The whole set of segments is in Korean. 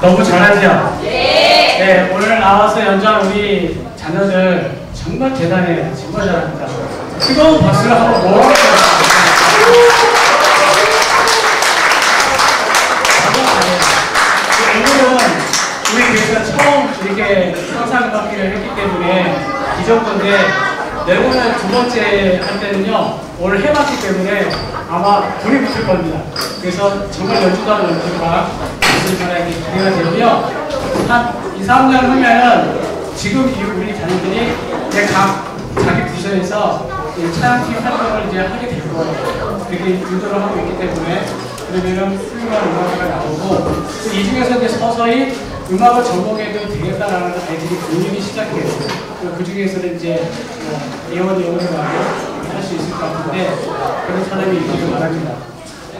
너무 잘하죠? 네. 오늘 나와서 연주한 우리 자녀들 정말 대단해요. 정말 잘합니다. 뜨거운 박수를 한번 잘해요. 오늘은 우리 교회가 처음 이렇게 상상받기를 했기 때문에 이 정도인데 내년에 두 번째 할 때는요 오늘 해봤기 때문에 아마 불이 붙을 겁니다. 그래서 정말 하는 연주가 있을 거라 기대가 되고요. 한 2, 3년 후면은 지금 이 우리 자녀들이 각 자기 부서에서 이 차양팀 활동을 이제 하게 될 거예요. 그렇게 유도를 하고 있기 때문에 그러면은 훌륭한 음악가 나오고 이 중에서 이제 서서히 음악을 전공해도 되겠다라는 아이들이 보이기 시작해요. 그 중에서는 이제 예원 예원이라고 할 수 있을 것 같은데 그런 사람이 있기를 바랍니다.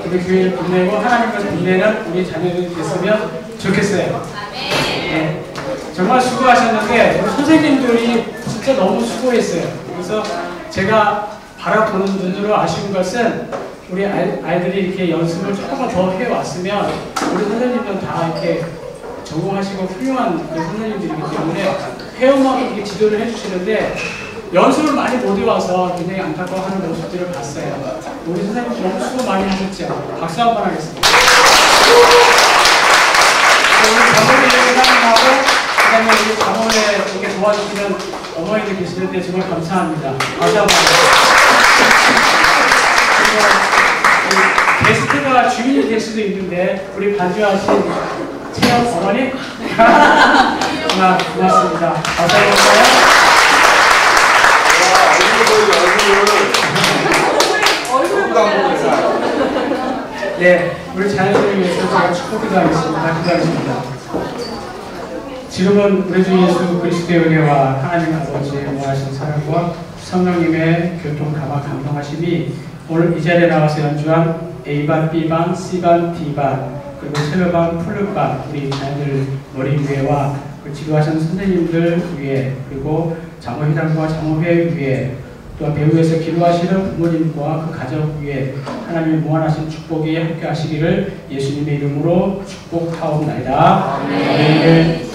우리 교회를 빛내고 하나님께서 빛내는 우리 자녀들이 됐으면 좋겠어요. 네. 정말 수고하셨는데 선생님들이 진짜 너무 수고했어요. 그래서 제가 바라보는 눈으로 아쉬운 것은 우리 아이, 아이들이 이렇게 연습을 조금만 더 해왔으면 우리 선생님들은 다 이렇게 전공하시고 훌륭한 그 선생님들이기 때문에 회원만큼 이렇게 지도를 해주시는데 연습을 많이 못 해와서 굉장히 안타까워하는 모습들을 봤어요. 우리 선생님 너무 수고 많이 하셨죠. 박수 한 번 하겠습니다. 우리 장모님 사랑하고 그다음에 우리 장모에 이렇게 도와주시는 어머니들 계시는데 정말 감사합니다. 다시 한번. 그리고 우리 게스트가 주인이 될 수도 있는데 우리 반주하신 채영 어머니 고맙습니다. 한번. 네, 우리 자녀들을 위해서 제가 축복기도 하겠습니다. 기도하겠습니다. 지금은 우리 주 예수 그리스도의 은혜와 하나님 아버지의 무하신 사랑과 성령님의 교통 감화 감동하심이 오늘 이 자리에 나와서 연주한 A반, B반, C반, D반 그리고 첼로반, 플룻반 우리 자녀들 머리 위에와 그 지도하신 선생님들 위에 그리고 장로회장과 장로회 위에 또 배우에서 기도하시는 부모님과 그 가족 위에 하나님의 무한하신 축복이 함께 하시기를 예수님의 이름으로 축복하옵나이다. 아멘.